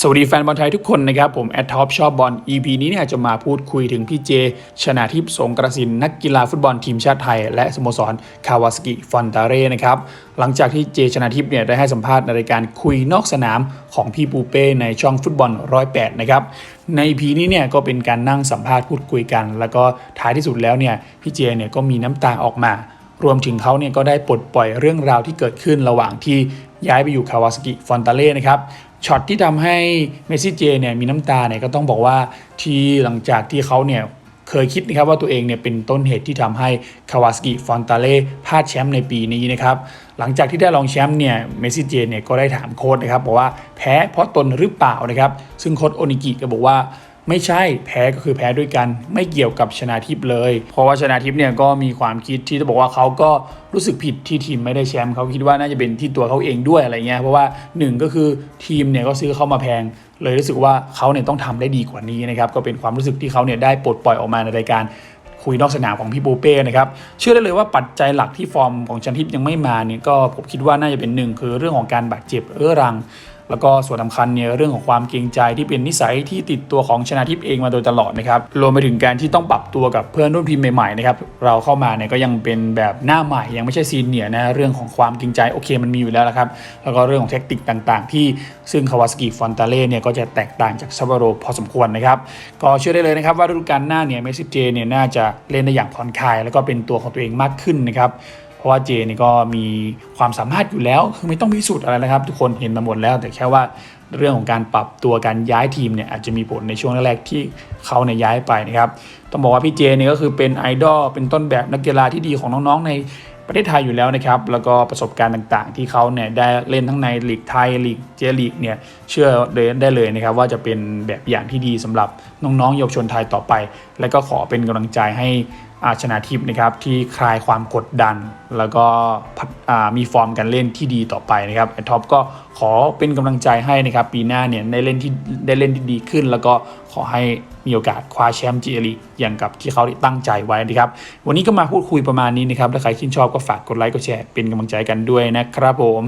สวัสดีแฟนบอลไทยทุกคนนะครับ ผม แอดท็อปชอบบอล EP นี้เนี่ยจะมาพูดคุยถึงพี่เจ ชนาทิพย์สงกระสิน นักกีฬาฟุตบอลทีมชาติไทย และสโมสรคาวาสกิฟอนตาเร่นะครับ หลังจากที่เจ ชนาทิพย์เนี่ยได้ให้สัมภาษณ์ในรายการคุยนอกสนามของพี่ปูเป้ในช่องฟุตบอลร้อยแปดนะครับใน EP นี้เนี่ยก็เป็นการนั่งสัมภาษณ์พูดคุยกัน แล้วก็ท้ายที่สุดแล้วเนี่ยพี่เจเนี่ยก็มีน้ำตาออกมารวมถึงเขาเนี่ยก็ได้ปลดปล่อยเรื่องราวที่เกิดขึ้นระหว่างที่ ย้ายไปอยู่คาวาสกิฟอนตาเล่นะครับช็อตที่ทำให้เมซี่เจเนี่ยมีน้ำตาเนี่ยก็ต้องบอกว่าที่หลังจากที่เขาเนี่ยเคยคิดนะครับว่าตัวเองเนี่ยเป็นต้นเหตุที่ทำให้คาวาสกิฟอนตาเล่พลาดแชมป์ในปีนี้นะครับหลังจากที่ได้รองแชมป์เนี่ยเมซี่เจเนี่ยก็ได้ถามโค้ชนะครับบอกว่าแพ้เพราะตนหรือเปล่านะครับซึ่งโค้ชโอนิกิก็บอกว่า ไม่ใช่แพ้ก็คือแพ้ด้วยกัน ไม่เกี่ยวกับชนาทิพย์เลย เพราะว่าชนาทิพย์เนี่ยก็มีความคิดที่จะบอกว่าเขาก็รู้สึกผิดที่ทีมไม่ได้แชมป์เขาคิดว่าน่าจะเป็นที่ตัวเขาเองด้วยอะไรเงี้ยเพราะว่าหนึ่งก็คือทีมเนี่ยก็ซื้อเข้ามาแพง เลยรู้สึกว่าเขาเนี่ยต้องทำได้ดีกว่านี้นะครับก็เป็นความรู้สึกที่เขาเนี่ยได้ปลดปล่อยออกมาในรายการคุยนอกสนามของพี่ปูเป้นะครับเชื่อได้เลยว่าปัจจัยหลักที่ฟอร์มของชันทิพย์ยังไม่มาเนี่ยก็ผมคิดว่าน่าจะเป็นหนึ่งคือเรื่องของการบาดเจ็บเรื้อรัง แล้วก็ส่วนสำคัญเนี่ยเรื่องของความเกรงใจที่เป็นนิสัยที่ติดตัวของชนาทิพย์เองมาโดยตลอดนะครับรวมไปถึงการที่ต้องปรับตัวกับเพื่อนรุ่นทีมใหม่ๆนะครับเราเข้ามาเนี่ยก็ยังเป็นแบบหน้าใหม่ยังไม่ใช่ซีเนียนะเรื่องของความเกรงใจโอเคมันมีอยู่แล้วนะครับแล้วก็เรื่องของเทคนิคต่างๆ ที่ซึ่งคาวาสกิฟอนตาเล่เนี่ยก็จะแตกต่างจากซาบาโรพอสมควรนะครับก็เชื่อได้เลยนะครับว่าฤดูกาลหน้าเนี่ยเมสซี่เจเนี่ยน่าจะเล่นได้อย่างผ่อนคลาย แล้วก็เป็นตัวของตัวเองมากขึ้นนะครับ ราะว่าเจนี่ก็มีความสามารถอยู่แล้วคือไม่ต้องพิสูจน์อะไรนะครับ ทุกคนเห็นมาหมดแล้ว แต่แค่ว่าเรื่องของการปรับตัวการย้ายทีมเนี่ยอาจจะมีผลในช่วงแรกๆที่เขาเนี่ยย้ายไปนะครับต้องบอกว่าพี่เจเนี่ยก็คือเป็นไอดอลเป็นต้นแบบนักกีฬาที่ดีของน้องๆในประเทศไทยอยู่แล้วนะครับ แล้วก็ประสบการณ์ต่างๆ ที่เขาเนี่ยได้เล่นทั้งในลีกไทยลีกเจลีกเนี่ยเชื่อเลยได้เลยนะครับ ว่าจะเป็นแบบอย่างที่ดีสำหรับน้องๆเยาวชนไทยต่อไป และก็ขอเป็นกำลังใจให้อาชนาทิพย์นะครับที่คลายความกดดัน แล้วก็มีฟอร์มการเล่นที่ดีต่อไปนะครับไอท็อปก็ขอเป็นกำลังใจให้นะครับปีหน้าเนี่ยได้เล่นที่ได้เล่นที่ดีขึ้น แล้วก็ขอให้มีโอกาสคว้าแชมป์จีเอลีอย่างกับที่เขาตั้งใจไว้นะครับ วันนี้ก็มาพูดคุยประมาณนี้นะครับถ้าใครชื่นชอบก็ฝากกดไลค์กดแชร์เป็นกำลังใจกันด้วยนะครับผม